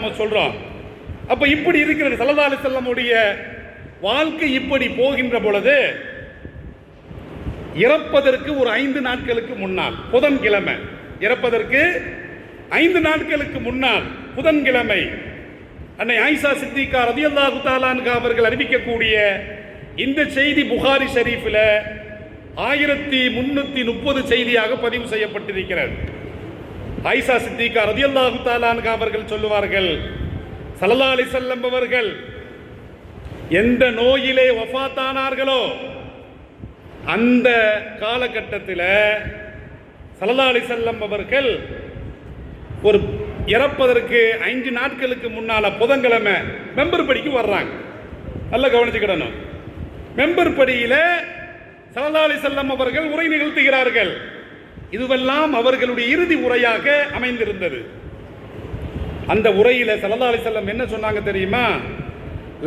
நம்ம சொல்றோம். அப்ப இப்படி இருக்கிறது சல்லதா அலி செல்லமுடைய வாழ்க்கை இப்படி போகின்ற பொழுது இறப்பதற்கு ஒரு ஐந்து நாட்களுக்கு முன்னால் புதன்கிழமை. இறப்பதற்கு ஐந்து நாட்களுக்கு முன்னால் புதன்கிழமை. அன்னை ஆயிஷா சித்திகா ரதியல்லாஹு தாலான்கா அவர்கள் அறிவிக்கக்கூடிய இந்த செய்தி புகாரி ஷரீஃபில் ஆயிரத்தி முன்னூற்றி முப்பது செய்தியாக பதிவு செய்யப்பட்டிருக்கிறது. ஆயிஷா சித்திகா ரதியல்லாஹு தாலான்கா அவர்கள் சொல்லுவார்கள் சல்லா அலி செல்லம் அவர்கள் எந்த நோயிலே ஒஃபாத்தானார்களோ அந்த காலகட்டத்தில் சல்லா அலி செல்லம் அவர்கள் ஒரு இறப்பதற்கு ஐந்து நாட்களுக்கு முன்னால் புதன்கிழமை மெம்பர் படிக்கு வர்றாங்க. நல்லா கவனிச்சுக்கிடணும். மெம்பர் படியில் சல்லா அலி செல்லம் அவர்கள் உரை நிகழ்த்துகிறார்கள். இதுவெல்லாம் அவர்களுடைய இறுதி உரையாக அமைந்திருந்தது. அந்த உரையில சல்லா அலி செல்லம் என்ன சொன்னாங்க தெரியுமா?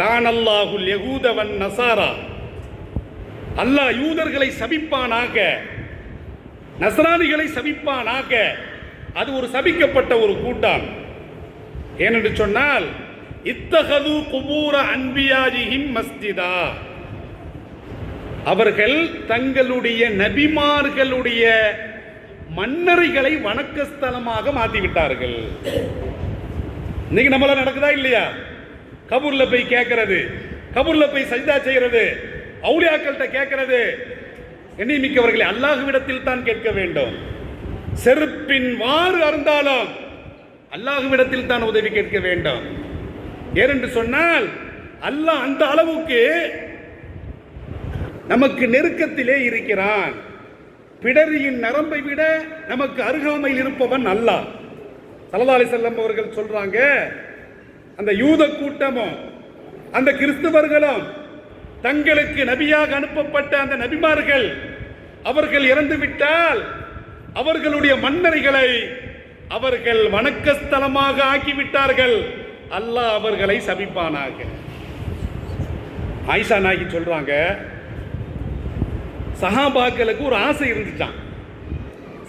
லானல்லாஹுல் யகூதவன் நசாரா அல்லாஹ் யூதர்களை சபிப்பானாக நசரானிகளை சபிப்பானாக அது ஒரு சபிக்கப்பட்ட ஒரு கூட்டம் ஏனென்று சொன்னால் இத்தகது குபூர அன்பியாஜிஹிம் மஸ்ஜிதா. அவர்கள் தங்களுடைய நபிமார்களுடைய மன்னர்களை வணக்க ஸ்தலமாக மாற்றிவிட்டார்கள். இன்னைக்கு நம்மள நடக்குதா இல்லையா? கபூர்ல போய் கேட்கறது கபூர்ல போய் சஜிதா செய்யறது அவுளியாக்கள்கிட்ட கேட்கறது எண்ணிமிக்கவர்களை அல்லாஹுவிடத்தில் தான் கேட்க வேண்டும். செருப்பின் வாறு அருந்தாலும் அல்லாஹுவிடத்தில் தான் உதவி கேட்க வேண்டும். ஏனென்று சொன்னால் அல்லாஹ் அந்த அளவுக்கு நமக்கு நெருக்கத்திலே இருக்கிறான். பிடரியின் நரம்பை விட நமக்கு அருகாமையில் இருப்பவன் அல்லாஹ். சலதாலி செல்லம் அவர்கள் சொல்றாங்க அந்த யூத கூட்டமும் அந்த கிறிஸ்தவர்களும் தங்களுக்கு நபியாக அனுப்பப்பட்ட அந்த நபிமார்கள் அவர்கள் இறந்து விட்டால் அவர்களுடைய மன்னரைகளை அவர்கள் வணக்கஸ்தலமாக ஆக்கிவிட்டார்கள். அல்லாஹ் அவர்களை சபிப்பானாக. ஆயிஷா நாயகி சொல்றாங்க சஹாபாக்களுக்கு ஒரு ஆசை இருந்துச்சான்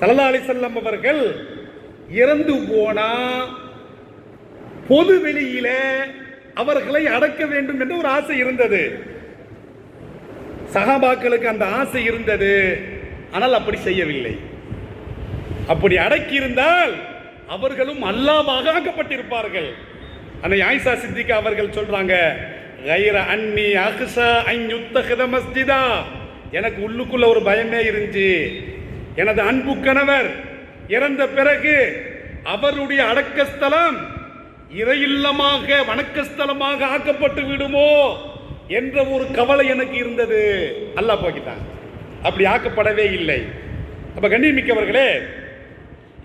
சல்லா அலிசல்லம் அவர்கள் இறந்து போனா பொது வெளியில அவர்களை அடக்க வேண்டும் என்று ஒரு ஆசை இருந்தது. சகாபாக்களுக்கு அந்த ஆசை இருந்தது. ஆனால் அப்படி செய்யவில்லை. அப்படி அடக்கி இருந்தால் அவர்களும் அல்லாவாக ஆக்கப்பட்டிருப்பார்கள். அந்த ஆயிஷா சித்திகா அவர்கள் சொல்றாங்க கைர அன்னி அஹ்சா அஞ்சுத்தகத மஸ்ஜிதா. எனக்கு உள்ளுக்குள்ள ஒரு பயமே இருந்துச்சு. எனது அன்பு கணவர் இறந்த பிறகு அவருடைய அடக்கஸ்தலம் இறையில்லமாக வணக்கஸ்தலமாக ஆக்கப்பட்டு விடுமோ என்ற ஒரு கவலை எனக்கு இருந்தது. அல்லாஹ் போக்கிட்டான் அப்படி ஆக்கப்படவே இல்லை. அப்ப கண்ணியமிக்கவர்களே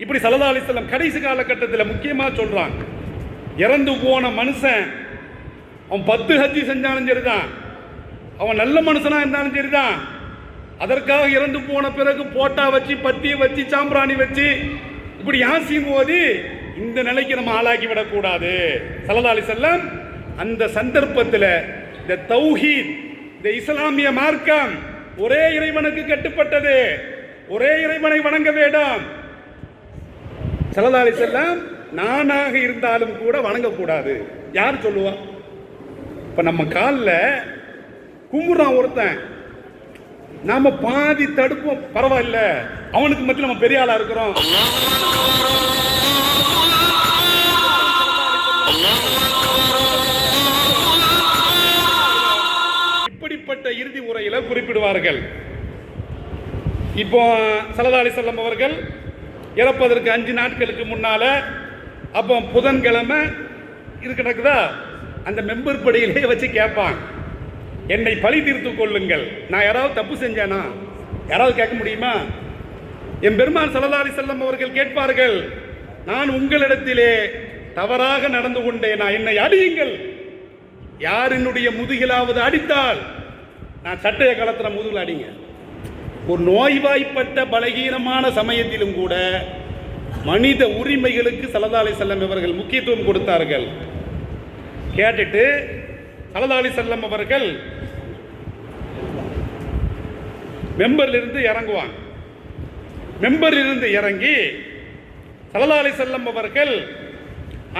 இப்படி சலதா அலிஸ்லாம் கடைசி காலகட்டத்தில் முக்கியமாக சொல்றான் இறந்து போன மனுஷன் அவன் பத்து ஹஜ்ஜி செஞ்சாலும் சரிதான். அவன் நல்ல மனுஷனா இருந்தாலும் சரிதான். அதற்காக இறந்து போன பிறகு போட்டா வச்சு பத்தியை வச்சு சாம்பிராணி வச்சு இப்படி யாசியும் போது இந்த நிலைக்கு நம்ம ஆளாக்கி விடக்கூடாது. சல்லா செல்லம் அந்த சந்தர்ப்பத்தில் இந்த தௌஹீத் இந்த இஸ்லாமிய மார்க்கம் ஒரே இறைவனுக்கு கட்டுப்பட்டது. ஒரே இறைவனை வணங்க வேண்டாம். சல்லா செல்லம் நானாக இருந்தாலும் கூட வணங்கக்கூடாது. யார் சொல்லுவா? இப்போ நம்ம காலில் கும்புறான் ஒருத்தன். நாம பாதி தடுப்போம். பரவாயில்ல. அவனுக்கு மத்தியில் நம்ம பெரிய ஆளா இருக்கிறோம். இப்படிப்பட்ட இறுதி உரையில குறிப்பிடுவார்கள். இப்போ சல்லா அலி செல்லம் அவர்கள் இறப்பதற்கு அஞ்சு நாட்களுக்கு முன்னால அப்போ புதன்கிழமை இது கிடக்குதா அந்த மெம்பர் படியிலே வச்சு கேட்பான். என்னை பழி தீர்த்து கொள்ளுங்கள். நான் யாராவது தப்பு செஞ்சேனா? யாராவது கேட்க முடியுமா? என் பெருமான் சலதாரி செல்லம் அவர்கள் கேட்பார்கள் நான் உங்களிடத்திலே தவறாக நடந்து கொண்டேனா? என்னை அடியுங்கள். யார் என்னுடைய முதுகிலாவது அடித்தால் நான் சட்டைய களத்துல முதுகில் அடிங்க. ஒரு நோய்வாய்ப்பட்ட பலகீனமான சமயத்திலும் கூட மனித உரிமைகளுக்கு சலதாலை செல்லம் இவர்கள் முக்கியத்துவம் கொடுத்தார்கள். கேட்டுட்டு சல்லதாலி செல்லம் அவர்கள் மெம்பரிலிருந்து இறங்குவாங்க மெம்பரிலிருந்து இறங்கி சல்லல்லாஹு அலைஹி செல்லம் அவர்கள்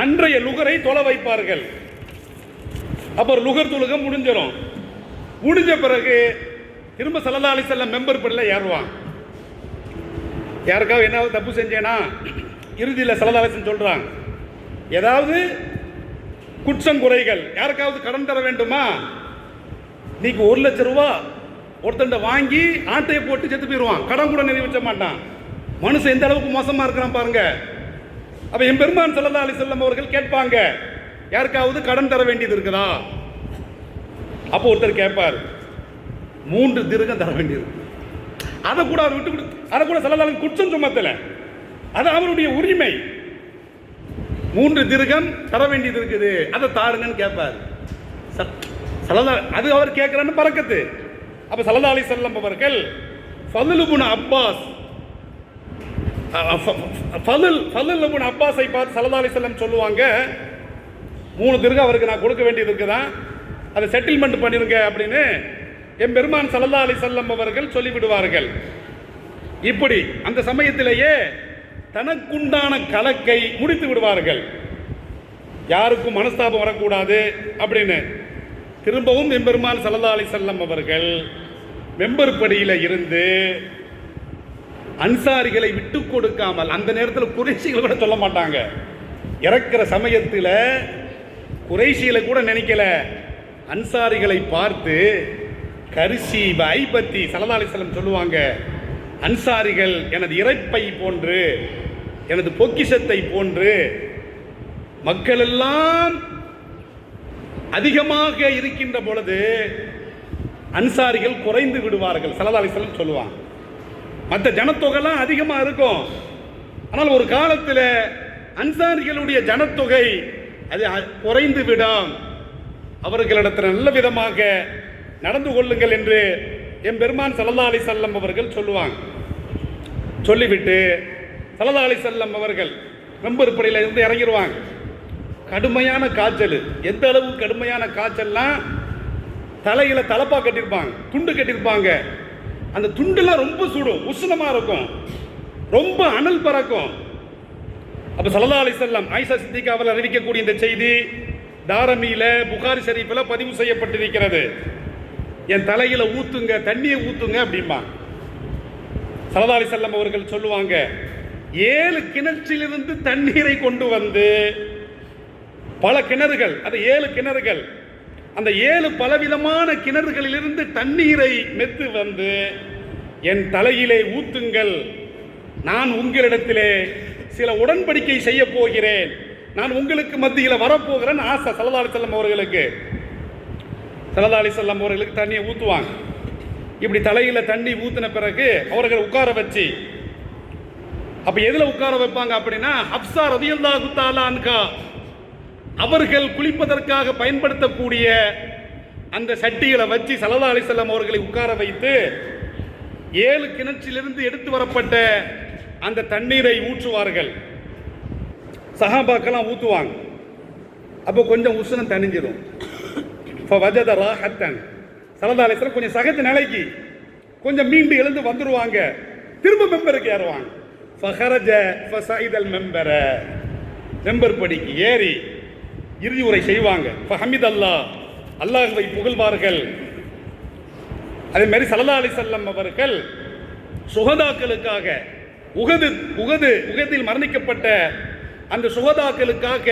அன்றைய லுகரை தொலை வைப்பார்கள். அப்புறம் லுகர் தொழுக முடிஞ்சிடும் முடிஞ்ச பிறகு திரும்ப சல்லா அலி செல்லம் மெம்பர் படியில் ஏறுவான். யாருக்காவது என்ன தப்பு செஞ்சேனா? இறுதியில் சல்லா அலிசன் ஏதாவது குற்றம் குறைகள் யாருக்காவது கடன் தர வேண்டுமா? நீக்கு ஒரு லட்சம் ரூபா ஒருத்தண்ட வாங்கி ஆட்டையை போட்டு செத்து போயிடுவான். கடன் கூட நிறைவேற்ற மாட்டான். மனுஷன் எந்த அளவுக்கு மோசமா இருக்கிறான் பாருங்க. அப்ப என் பெருமான் சல்லா அலி செல்லம் அவர்கள் கேட்பாங்க யாருக்காவது கடன் தர வேண்டியது இருக்குதா? அப்போ ஒருத்தர் கேட்பார் மூன்று திருகம் தர வேண்டியது அதை கூட அவர் விட்டு கொடு அதை கூட சல்லல்லாஹு குற்றம் சுமத்தலை. அது அவருடைய உரிமை. மூன்று திருகம் தர வேண்டியது இருக்குது. அதை தாருங்கன்னு கேட்பார். ச- அது அவர் கேட்கிறான்னு பறக்கத்து அப்ப சலதா அலி செல்லம் அவர்கள் ஃபதுலுபுன் அப்பாஸ் ஃபதுல் ஃபதுலுபுன் அப்பாஸை பார்த்து சலதா அலி செல்லம் சொல்லுவாங்க மூணு திருகம் அவருக்கு நான் கொடுக்க வேண்டியது இருக்குதான் அதை செட்டில்மெண்ட் பண்ணிருங்க அப்படின்னு என் பெருமான் சல்லல்லா அலி செல்லம் அவர்கள் சொல்லிவிடுவார்கள். இப்படி அந்த சமயத்திலேயே தனக்குண்டான கலக்கை முடித்து விடுவார்கள். யாருக்கும் மனஸ்தாபம் வரக்கூடாது அப்படின்னு திரும்பவும் எம்பெருமான் சல்லா அலி செல்லம் அவர்கள் மெம்பர் படியில் இருந்து அன்சாரிகளை விட்டு கொடுக்காமல் அந்த நேரத்தில் குறைசிகளை கூட சொல்ல மாட்டாங்க. இறக்கிற சமயத்தில் குறைசிகளை கூட நினைக்கல. அன்சாரிகளை பார்த்து கரிசி ஐபத்தி சல்லா அலிஸ்லம் சொல்லுவாங்க. அன்சாரிகள் எனது இறைப்பை போன்று எனது பொக்கிஷத்தை போன்று மக்களெல்லாம் அதிகமாக இருக்கின்ற பொழுது அன்சாரிகள் குறைந்து விடுவார்கள். சல்லா சொல்லுவாங்க. மற்ற ஜனத்தொகைலாம் அதிகமாக இருக்கும். ஆனால் ஒரு காலத்தில் அன்சாரிகளுடைய ஜனத்தொகை அது அ- குறைந்து விடும். அவர்களிடத்தில் நல்ல விதமாக நடந்து கொள்ளுங்கள் என்று என் பெருமான் சல்லா அலி செல்லம் அவர்கள் சொல்லுவாங்க. சொல்லிவிட்டு சல்லா அலி செல்லம் அவர்கள் நம்பருப்படையில் இருந்து இறங்கிடுவாங்க கடுமையான காய்ச்சல். எந்த அளவு கடுமையான காய்ச்சல்னால் தலையில் தலப்பா கட்டியிருப்பாங்க துண்டு கட்டியிருப்பாங்க அந்த துண்டுலாம் ரொம்ப சுடும் உஷ்ணமாக இருக்கும். ரொம்ப அனல் பறக்கும். அப்போ சல்லா அலி செல்லம் ஐசா சித்திகாவில் அறிவிக்கக்கூடிய இந்த செய்தி தாரமியில் புகாரி ஷரீஃபில் பதிவு செய்யப்பட்டிருக்கிறது. என் தலையில் ஊத்துங்க தண்ணியை ஊத்துங்க அப்படிம்பா. சரதாரி செல்லம் அவர்கள் சொல்லுவாங்க ஏழு கிணற்றிலிருந்து தண்ணீரை கொண்டு வந்து பல கிணறுகள் அது ஏழு கிணறுகள் அந்த ஏழு பலவிதமான கிணறுகளிலிருந்து தண்ணீரை மெத்து வந்து என் தலையிலே ஊத்துங்கள். நான் உங்களிடத்திலே சில உடன்படிக்கை செய்ய போகிறேன். நான் உங்களுக்கு மத்தியில் வரப்போகிறேன் ஆசை சலதாரி செல்லம் அவர்களுக்கு. சல்லா அலி செல்லம் அவர்களுக்கு தண்ணியை ஊற்றுவாங்க இப்படி தலையில் தண்ணி ஊற்றின பிறகு அவர்களை உட்கார வச்சு அப்போ எதில் உட்கார வைப்பாங்க அப்படின்னா ஹப்சா ரதியல்லாஹு குத்தாலான்கா அவர்கள் குளிப்பதற்காக பயன்படுத்தக்கூடிய அந்த சட்டிகளை வச்சு சலதா அலிசல்லாம் அவர்களை உட்கார வைத்து ஏழு கிணற்றிலிருந்து எடுத்து வரப்பட்ட அந்த தண்ணீரை ஊற்றுவார்கள். சஹாபாக்கெல்லாம் ஊற்றுவாங்க அப்போ கொஞ்சம் உஷ்ணம் தணிஞ்சிடும் இப்போ வஜத ராஹத்தன் சல்லா அலிஸ்லாம் கொஞ்சம் சகஜ நிலைக்கு கொஞ்சம் மீண்டு எழுந்து வந்துருவாங்க திரும்ப மெம்பருக்கு ஏறுவாங்க ஃபஹரஜ ஃபசைதல் மெம்பர மெம்பர் படிக்கு ஏறி இறுதி உரை செய்வாங்க ஃபஹமித் அல்லாஹ் அல்லாஹுவை புகழ்வார்கள் அதே மாதிரி சல்லா அலி செல்லம் அவர்கள் சுகதாக்களுக்காக உகது உகது உகதில் மரணிக்கப்பட்ட அந்த சுகதாக்களுக்காக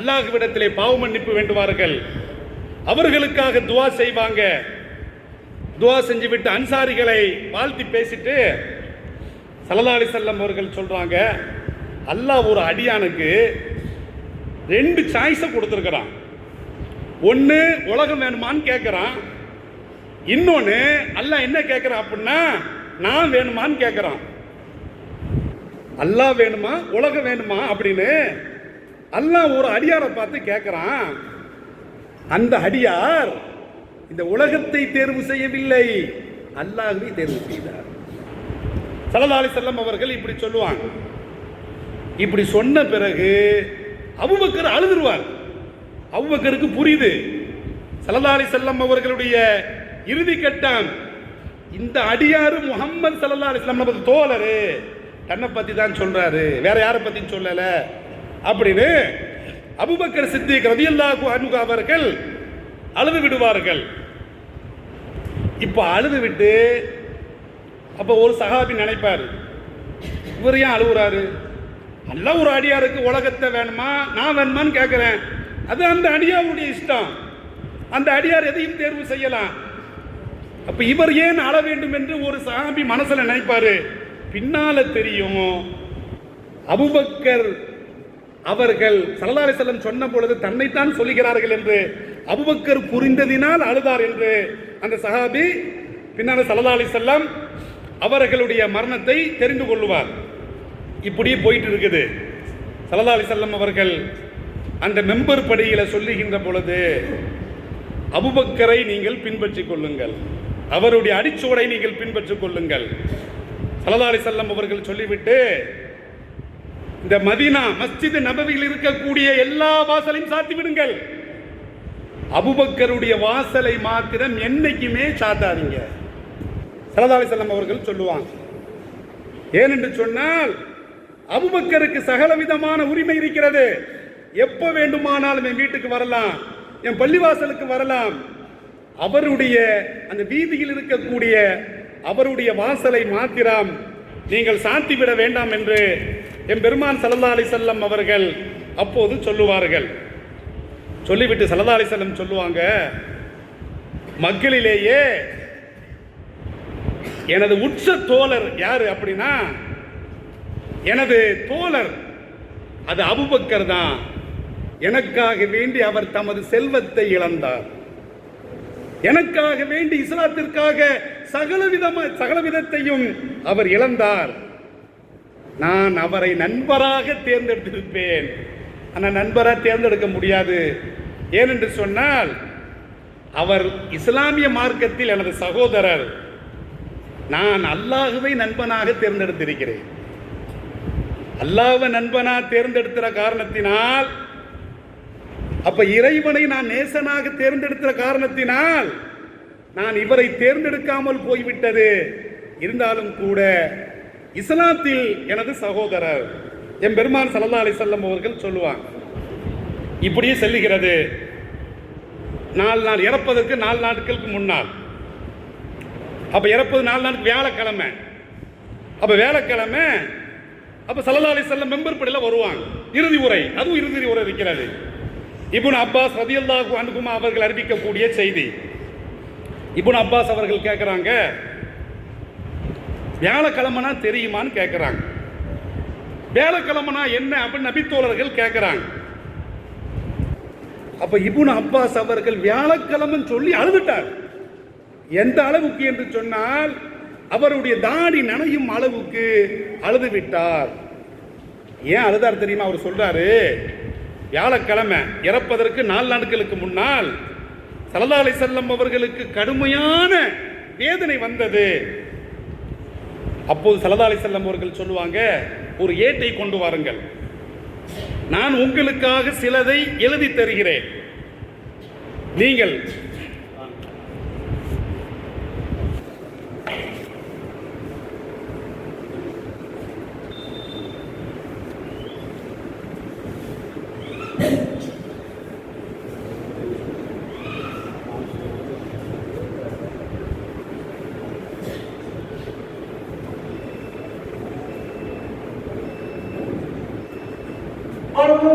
அல்லாஹ்விடத்திலே பாவ மன்னிப்பு வேண்டுவார்கள். அவர்களுக்காக துவா செய்வாங்க. துவா செஞ்சு விட்டு அன்சாரிகளை வாழ்த்தி பேசிட்டு சல்லா செல்லம் அவர்கள் சொல்றாங்க அல்லாஹ் ஒரு அடியானுக்கு ரெண்டு சாய்ஸை கொடுத்துருக்கிறான். ஒன்று உலகம் வேணுமான்னு கேட்குறான் இன்னொன்று அல்லாஹ் என்ன கேட்குறான் அப்படின்னா நான் வேணுமான்னு கேட்குறான் அல்லாஹ் வேணுமா உலகம் வேணுமா? அப்படின்னு அல்லாஹ் ஒரு அடியாரை பார்த்து கேட்குறான் அந்த அடியார் இந்த உலகத்தை தேர்வு செய்யவில்லை. அல்லாஹ்வை தேர்வு செய்தார். சலதாலி செல்லம் அவர்கள் இப்படி சொல்லுவாங்க. இப்படி சொன்ன பிறகு அபூபக்கர் அழுதுருவார். அபூபக்கருக்கு புரியுது. சலதாலி செல்லம் அவர்களுடைய இறுதி கட்டம். இந்த அடியாறு முகம்மது சல்லா அலிஸ்லாம் நமது தோழரு. தன்னை பத்தி தான் சொல்றாரு. வேற யாரை பற்றியும் சொல்லல. அப்படின்னு அபுபக்கர் சித்திக் ரதியல்லாஹு அன்பு அவர்கள் அழுது விடுவார்கள். இப்போ அழுது விட்டு அப்போ ஒரு சகாபி நினைப்பார் இவர் ஏன் அழுகுறாரு நல்ல ஒரு அடியாருக்கு உலகத்தை வேணுமா? நான் வேணுமான்னு கேட்குறேன் அது அந்த அடியாருடைய இஷ்டம். அந்த அடியார் எதையும் தேர்வு செய்யலாம். அப்போ இவர் ஏன் அழ வேண்டும் என்று ஒரு சகாபி மனசில் நினைப்பார்? பின்னால தெரியும் அபுபக்கர் அவர்கள் சல்லா செல்லம் சொன்ன பொழுது தன்னைத்தான் சொல்லுகிறார்கள் என்று அபுபக்கர் புரிந்ததினால் அழுதார் என்று அந்த சஹாபி பின்னால் சல்லா அலி செல்லம் அவர்களுடைய மரணத்தை தெரிந்து கொள்ளுவார். இப்படி போயிட்டு இருக்குது. சல்லா அலி செல்லம் அவர்கள் அந்த மெம்பர் படியில் சொல்லுகின்ற பொழுது அபுபக்கரை நீங்கள் பின்பற்றிக் கொள்ளுங்கள். அவருடைய அடிச்சுவடை நீங்கள் பின்பற்றிக் கொள்ளுங்கள். சல்லா அலி செல்லம் அவர்கள் சொல்லிவிட்டு இந்த மதீனா மஸ்ஜித் நபவியில் இருக்கக்கூடிய எல்லா வாசலையும் சாத்தி விடுங்கள். அபுபக்கருடைய வாசலை மாத்திரம் என்னைக்குமே சாத்தாதீங்க. சல்லல்லாஹு செல்லம் அவர்கள் சொல்லுவாங்க. ஏனென்று சொன்னால் அபுபக்கருக்கு சகல விதமான உரிமை இருக்கிறது. எப்ப வேண்டுமானாலும் என் வீட்டுக்கு வரலாம் என் பள்ளிவாசலுக்கு வரலாம். அவருடைய அந்த வீதியில் இருக்கக்கூடிய அவருடைய வாசலை மாத்திரம் நீங்கள் சாத்தி விட வேண்டாம் என்று என் பெருமான் சலதாளி செல்லம் அவர்கள் அப்போது சொல்லுவார்கள். சொல்லிவிட்டு சலதாளி செல்லம் சொல்லுவாங்க மக்களிலேயே எனது உச்ச தோழர் யாரு அப்படின்னா எனது தோழர் அது அபுபக்கர் தான். எனக்காக வேண்டி அவர் தமது செல்வத்தை இழந்தார். எனக்காக வேண்டி இஸ்லாத்திற்காக சகல விதமா சகல விதத்தையும் அவர் இழந்தார். நான் அவரை நண்பராக தேர்ந்தெடுத்திருப்பேன். ஆனால் நண்பராக தேர்ந்தெடுக்க முடியாது. ஏனென்று சொன்னால் அவர் இஸ்லாமிய மார்க்கத்தில் எனது சகோதரர். நான் அல்லாஹுவை நண்பனாக தேர்ந்தெடுத்திருக்கிறேன். அல்லாஹ்வை நண்பனாக தேர்ந்தெடுக்கிற காரணத்தினால் அப்ப இறைவனை நான் நேசனாக தேர்ந்தெடுக்கிற காரணத்தினால் நான் இவரை தேர்ந்தெடுக்காமல் போய்விட்டது. இருந்தாலும் கூட இஸ்லாத்தில் எனது சகோதரர் என் பெருமான் சல்லா அலிசல்லம் அவர்கள் சொல்லுவாங்க. இப்படியே செல்லுகிறது. நாலு நாள் இறப்பதற்கு நாலு நாட்களுக்கு முன்னால். அப்போ இறப்பது நாலு நாளுக்கு வியாழக்கிழமை. அப்போ வியாழக்கிழமை அப்போ சல்லா அலிசல்லம் மெம்பர் படியில் வருவாங்க. இறுதி உரை அதுவும் இறுதி உரை இருக்கிறது. இபுன் அப்பாஸ் ரதியல்லாஹு அனுகுமா அவர்கள் அறிவிக்கக்கூடிய செய்தி. இபுன் அப்பாஸ் அவர்கள் கேட்குறாங்க வியாழக்கிழமைனா தெரியுமான்னு கேட்குறாங்க வியாழக்கிழமைனா என்ன அப்படின்னு நபித்தோழர்கள் கேட்குறாங்க அப்ப இபுன் அப்பாஸ் அவர்கள் வியாழக்கிழமைன்னு சொல்லி அழுதுட்டார். எந்த அளவுக்கு என்று சொன்னால் அவருடைய தாடி நனையும் அளவுக்கு அழுது விட்டார் ஏன் அழுதார் தெரியுமா? அவர் சொல்றாரு வியாழக்கிழமை இறப்பதற்கு நாலு நாட்களுக்கு முன்னால் சலதாலை செல்லம் அவர்களுக்கு கடுமையான வேதனை வந்தது. அப்போது சலதாலி செல்லம் அவர்கள் சொல்லுவாங்க ஒரு ஏட்டை கொண்டு வாருங்கள். நான் உங்களுக்காக சிலதை எழுதி தருகிறேன். நீங்கள் অন্য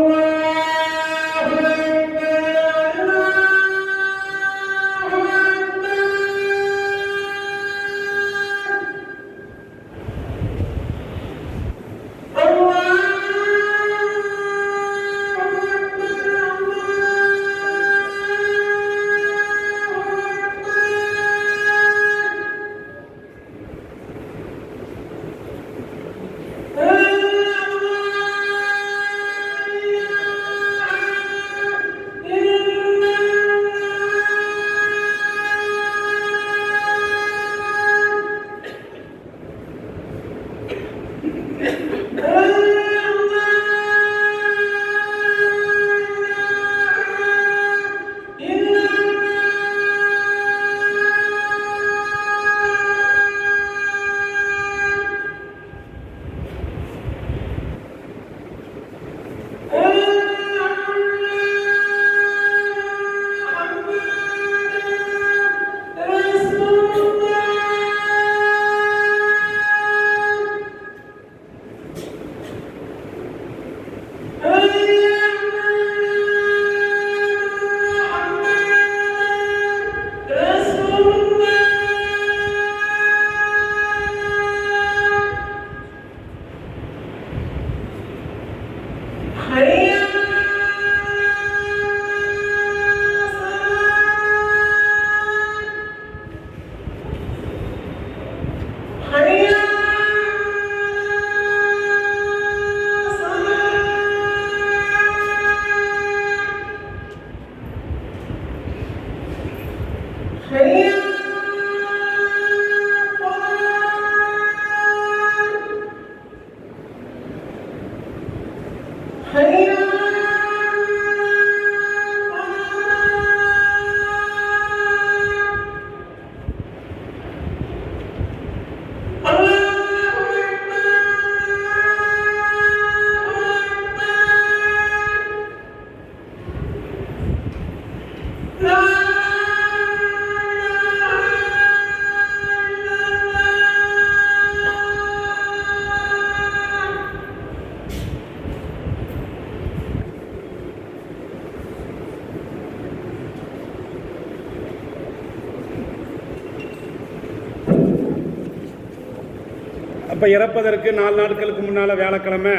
அப்போ இறப்பதற்கு நாலு நாட்களுக்கு முன்னால் வியாழக்கிழமை.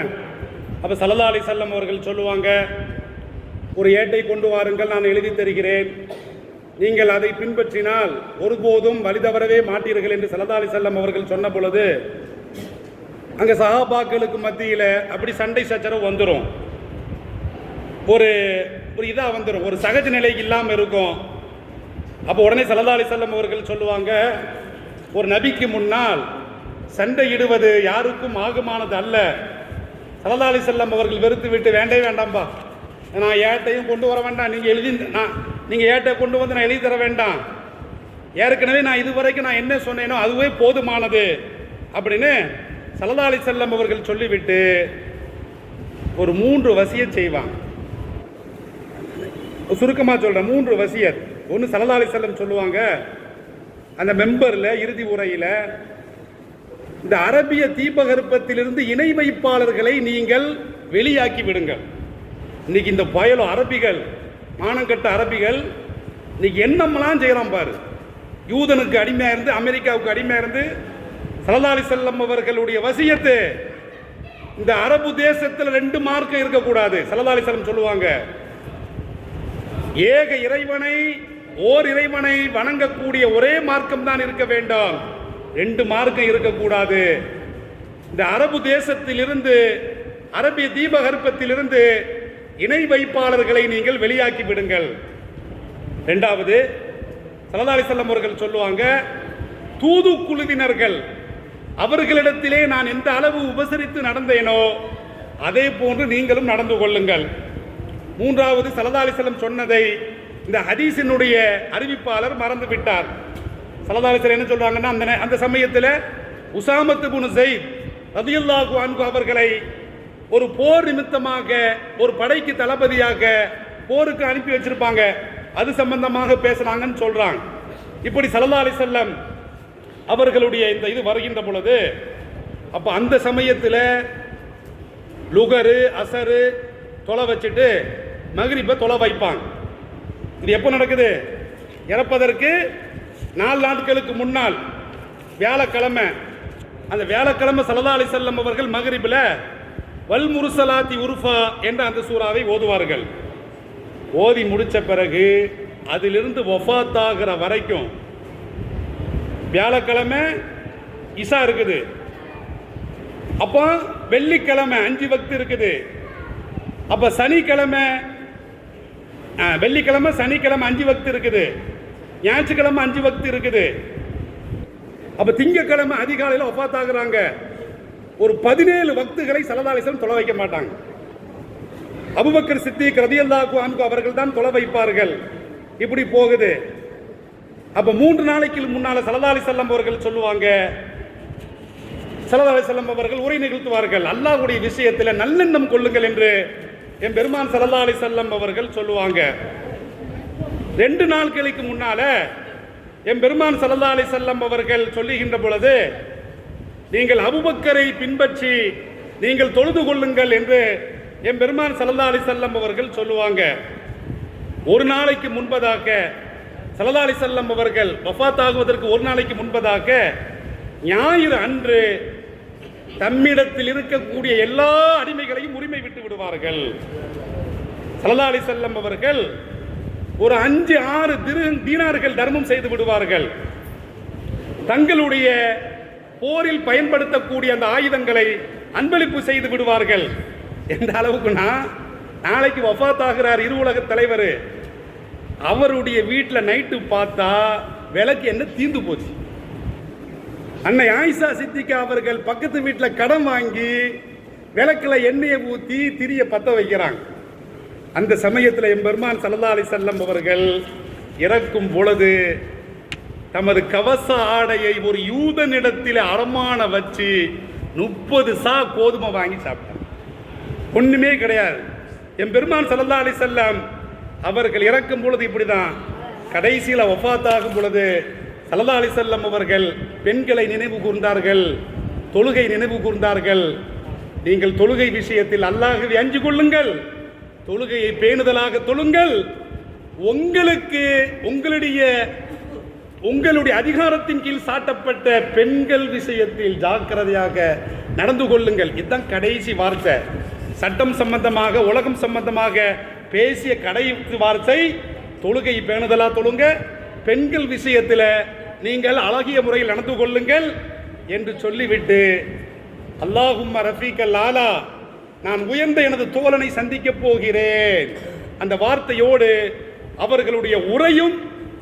அப்போ சல்லல்லா அலி செல்லம் அவர்கள் சொல்லுவாங்க ஒரு ஏட்டை கொண்டு வாருங்கள் நான் எழுதி தருகிறேன். நீங்கள் அதை பின்பற்றினால் ஒருபோதும் வழி தவறவே மாட்டீர்கள் என்று சல்லல்லா அலி செல்லம் அவர்கள் சொன்ன பொழுது அங்கே சகாபாக்களுக்கு மத்தியில் அப்படி சண்டை சச்சரவு வந்துடும் ஒரு ஒரு இதாக வந்துடும் ஒரு சகஜ நிலை இல்லாமல் இருக்கும். அப்போ உடனே சல்லல்லா அலி செல்லம் அவர்கள் சொல்லுவாங்க ஒரு நபிக்கு முன்னால் சண்டையிடுவது யாருக்கும் ஆகுமானது அல்ல. சல்லல்லா செல்லம் அவர்கள் வெறுத்து விட்டு வேண்டே வேண்டாம்பா. நான் ஏட்டையும் கொண்டு வர வேண்டாம். நீங்கள் எழுதி நான் நீங்கள் ஏட்டை கொண்டு வந்து நான் எழுதி தர வேண்டாம். ஏற்கனவே நான் இதுவரைக்கும் நான் என்ன சொன்னேனோ அதுவே போதுமானது. அப்படின்னு சல்லல்லா செல்லம் அவர்கள் சொல்லிவிட்டு ஒரு மூன்று வசியம் செய்வாங்க. சுருக்கமாக சொல்கிறேன் மூன்று வசியர் ஒன்று சல்லல்லா செல்லம் சொல்லுவாங்க. அந்த மெம்பரில் இறுதி உரையில் இந்த அரபிய தீபகற்பத்திலிருந்து இணை வைப்பாளர்களை நீங்கள் வெளியாக்கி விடுங்கள். இன்னைக்கு இந்த பயலும் அரபிகள் மானங்கட்ட அரபிகள் இன்னைக்கு என்னமெல்லாம் செய்கிறான் பாரு. யூதனுக்கு அடிமையாக இருந்து அமெரிக்காவுக்கு அடிமையாக இருந்து சலதாலி செல்லம் அவர்களுடைய வசியத்து இந்த அரபு தேசத்தில் ரெண்டு மார்க்கம் இருக்கக்கூடாது. சலதாலி செல்லம் சொல்லுவாங்க ஏக இறைவனை ஓர் இறைவனை வணங்கக்கூடிய ஒரே மார்க்கம் தான் இருக்க வேண்டும். ரெண்டு மார்க்கம் இருக்கக்கூடாது. இந்த அரபு தேசத்திலிருந்து அரபிய தீபகற்பத்திலிருந்து இணை வைப்பாளர்களை நீங்கள் வெளியாக்கி விடுங்கள். ரெண்டாவது சல்லா செல்லம் அவர்கள் சொல்லுவாங்க தூது குழுவினர்கள் அவர்களிடத்திலே நான் எந்த அளவு உபசரித்து நடந்தேனோ அதே போன்று நீங்களும் நடந்து கொள்ளுங்கள். மூன்றாவது சல்லா சொன்னதை இந்த ஹதீஸினுடைய அறிவிப்பாளர் மறந்துவிட்டார். விட்டார் என்ன சொல்கிறாங்கன்னா அந்த அந்த சமயத்தில் உசாமத்து புனு ஜெயித் ரதியுல்லாஹு அன்பு அவர்களை ஒரு போர் நிமித்தமாக ஒரு படைக்கு தளபதியாக போருக்கு அனுப்பி வச்சிருப்பாங்க. அது சம்பந்தமாக பேசுனாங்கன்னு சொல்றாங்க. இப்படி சல்லா அலிசல்லம் அவர்களுடைய இந்த இது வருகின்ற பொழுது அப்போ அந்த சமயத்தில் லுகரு அசரு தொலை வச்சுட்டு மகிரிப்பை தொலை வைப்பாங்க. இது எப்போ நடக்குது? இறப்பதற்கு நாலு நாட்களுக்கு முன்னால் வியாழக்கிழமை அந்த வியாழக்கிழமை சலதா அலி செல்லம் அவர்கள் மகரிபில் வல் முருசலாத்தி உருஃபா என்ற அந்த சூறாவை ஓதுவார்கள். ஓதி முடிச்ச பிறகு அதிலிருந்து ஒஃபாத்தாகிற வரைக்கும் வியாழக்கிழமை இசா இருக்குது. அப்போ வெள்ளிக்கிழமை அஞ்சு பக்தி இருக்குது. அப்போ சனிக்கிழமை ஆ, வெள்ளிக்கிழமை சனிக்கிழமை அஞ்சு பக்தி இருக்குது. ஞாயிற்றுக்கிழமை அஞ்சு வக்து இருக்குது. அப்போ திங்கக்கிழமை அதிகாலையில் ஒப்பாத்தாகிறாங்க ஒரு பதினேழு வக்துகளை சலதாலிசம் தொலை வைக்க மாட்டாங்க. அபுபக்கர் சித்திக் ரதியல்லாக்கு அன்பு அவர்கள் தான் தொலை வைப்பார்கள். இப்படி போகுது. அப்ப மூன்று நாளைக்கு முன்னால சலதாலி செல்லம் அவர்கள் சொல்லுவாங்க. சலதாலி செல்லம் அவர்கள் உரை நிகழ்த்துவார்கள். அல்லாஹுடைய விஷயத்தில் நல்லெண்ணம் கொள்ளுங்கள் என்று என் பெருமான் சலதாலி செல்லம் அவர்கள் சொல்லுவாங்க. ரெண்டு நாட்களுக்கு முன்னால என் பெருமான் சல்லா அலி செல்லம் அவர்கள் சொல்லுகின்ற பொழுது நீங்கள் அபுபக்கரை பின்பற்றி நீங்கள் தொழுது கொள்ளுங்கள் என்று என் பெருமான் சல்லா அலி செல்லம் அவர்கள் சொல்லுவாங்க. ஒரு நாளைக்கு முன்பதாக சல்லா அலி செல்லம் அவர்கள் வஃத் ஆகுவதற்கு ஒரு நாளைக்கு முன்பதாக ஞாயிறு அன்று தம்மிடத்தில் இருக்கக்கூடிய எல்லா அடிமைகளையும் உரிமை விட்டு விடுவார்கள். சல்லா அலி செல்லம் அவர்கள் ஒரு அஞ்சு ஆறு திரு தீனார்கள் தர்மம் செய்து விடுவார்கள். தங்களுடைய போரில் பயன்படுத்தக்கூடிய அந்த ஆயுதங்களை அன்பளிப்பு செய்து விடுவார்கள். எந்த அளவுக்குன்னா நாளைக்கு வஃபாத் ஆகிறார் இரு உலக தலைவர். அவருடைய வீட்டில் நைட்டு பார்த்தா விளக்கு என்ன தீந்து போச்சு. அன்னை ஆயிஷா சித்திகா அவர்கள் பக்கத்து வீட்டில் கடன் வாங்கி விளக்கில் எண்ணெயை ஊற்றி திரிய பற்ற வைக்கிறாங்க. அந்த சமயத்தில் எம்பெருமான் சல்லா அலி செல்லம் அவர்கள் இறக்கும் பொழுது தமது கவச ஆடையை ஒரு யூதனிடத்தில் அறமான வச்சு முப்பது சா கோதுமை வாங்கி சாப்பிட்டார். ஒன்றுமே கிடையாது. என் பெருமான் சல்லா அலி செல்லம் அவர்கள் இறக்கும் பொழுது இப்படி தான் கடைசியில் வஃபாத்தாகும் பொழுது சல்லா அலி செல்லம் அவர்கள் பெண்களை நினைவு கூர்ந்தார்கள் தொழுகை நினைவு கூர்ந்தார்கள். நீங்கள் தொழுகை விஷயத்தில் அல்லாஹ்வை அஞ்சு கொள்ளுங்கள். தொழுகையை பேணுதலாக தொழுங்கள். உங்களுக்கு உங்களுடைய உங்களுடைய அதிகாரத்தின் கீழ் சாட்டப்பட்ட பெண்கள் விஷயத்தில் ஜாக்கிரதையாக நடந்து கொள்ளுங்கள். இதுதான் கடைசி வார்த்தை. சட்டம் சம்பந்தமாக உலகம் சம்பந்தமாக பேசிய கடைசி வார்த்தை. தொழுகை பேணுதலா தொழுங்க. பெண்கள் விஷயத்தில் நீங்கள் அழகிய முறையில் நடந்து கொள்ளுங்கள் என்று சொல்லிவிட்டு அல்லாஹும் ரஃபீக்க லாலா நான் உயர்ந்த எனது தோழனை சந்திக்கப் போகிறேன். அந்த வார்த்தையோடு அவர்களுடைய உரையும்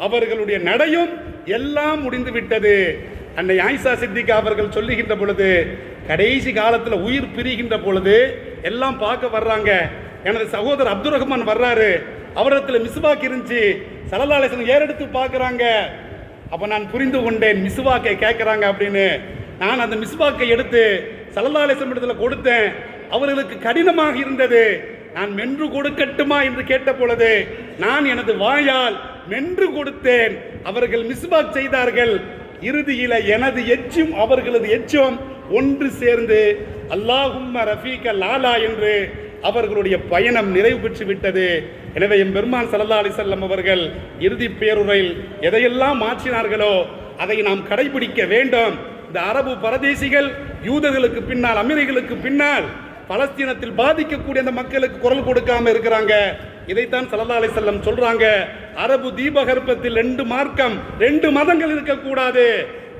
அவர்களுடைய நடையும் எல்லாம் முடிந்து விட்டது. அன்னை ஆயிஷா சித்திகா அவர்கள் சொல்லுகின்ற பொழுது கடைசி காலத்தில் உயிர் பிரிகின்ற பொழுது எல்லாம் பார்க்க வர்றாங்க. எனது சகோதரர் அப்துல் ரஹ்மான் வர்றாரு. அவரிடத்தில் மிஸ்வாக் இருந்துச்சு. சலலாலேசன் ஏறெடுத்து பார்க்குறாங்க. அப்போ நான் புரிந்து கொண்டேன் மிஸ்வாக்கை கேட்குறாங்க அப்படின்னு. நான் அந்த மிஸ்வாக்கை எடுத்து சலலாலேசன் இடத்துல கொடுத்தேன். அவர்களுக்கு கடினமாக இருந்தது. நான் மென்று கொடுக்கட்டுமா என்று கேட்ட பொழுது நான் எனது வாயால் மென்று கொடுத்தேன். அவர்கள் மிஸ்பாக் செய்தார்கள். இறுதியில எனது எச்சும் அவர்களது எச்சும் ஒன்று சேர்ந்து அல்லாஹும்ம ரஃபீக லாலா என்று அவர்களுடைய பயணம் நிறைவு பெற்று விட்டது. எனவே எம் பெருமான் சல்லா அலிசல்லம் அவர்கள் இறுதி பேருரையில் எதையெல்லாம் மாற்றினார்களோ அதை நாம் கடைபிடிக்க வேண்டும். இந்த அரபு பரதேசிகள் யூதர்களுக்கு பின்னால் அமெரிகளுக்கு பின்னால் பலஸ்தீனத்தில் பாதிக்கக்கூடிய அந்த மக்களுக்கு குரல் கொடுக்காம இருக்கிறாங்க. இதைத்தான் சல்லா அலிசல்லம் சொல்றாங்க. அரபு தீபகற்பத்தில் ரெண்டு மார்க்கம் ரெண்டு மதங்கள் இருக்கக்கூடாது.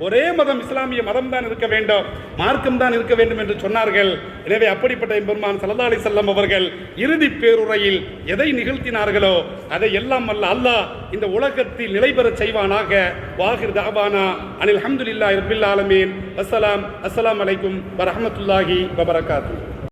ஒரே மதம் இஸ்லாமிய மதம் தான் இருக்க வேண்டும். மார்க்கம் தான் இருக்க வேண்டும் என்று சொன்னார்கள். எனவே அப்படிப்பட்ட எம்பெருமான் சல்லா அலி செல்லம் அவர்கள் இறுதி பேருரையில் எதை நிகழ்த்தினார்களோ அதை எல்லாம் அல்ல அல்லாஹ் இந்த உலகத்தில் நிலை பெறச் செய்வானாக. வாஹிர் தாபானா அனில் அஹமதுல்லா ரபில் ஆலமீன். அஸ்ஸலாம் அஸ்ஸலாம் அலைக்கும் வரஹமத்துல்லாஹி வபரகாத்து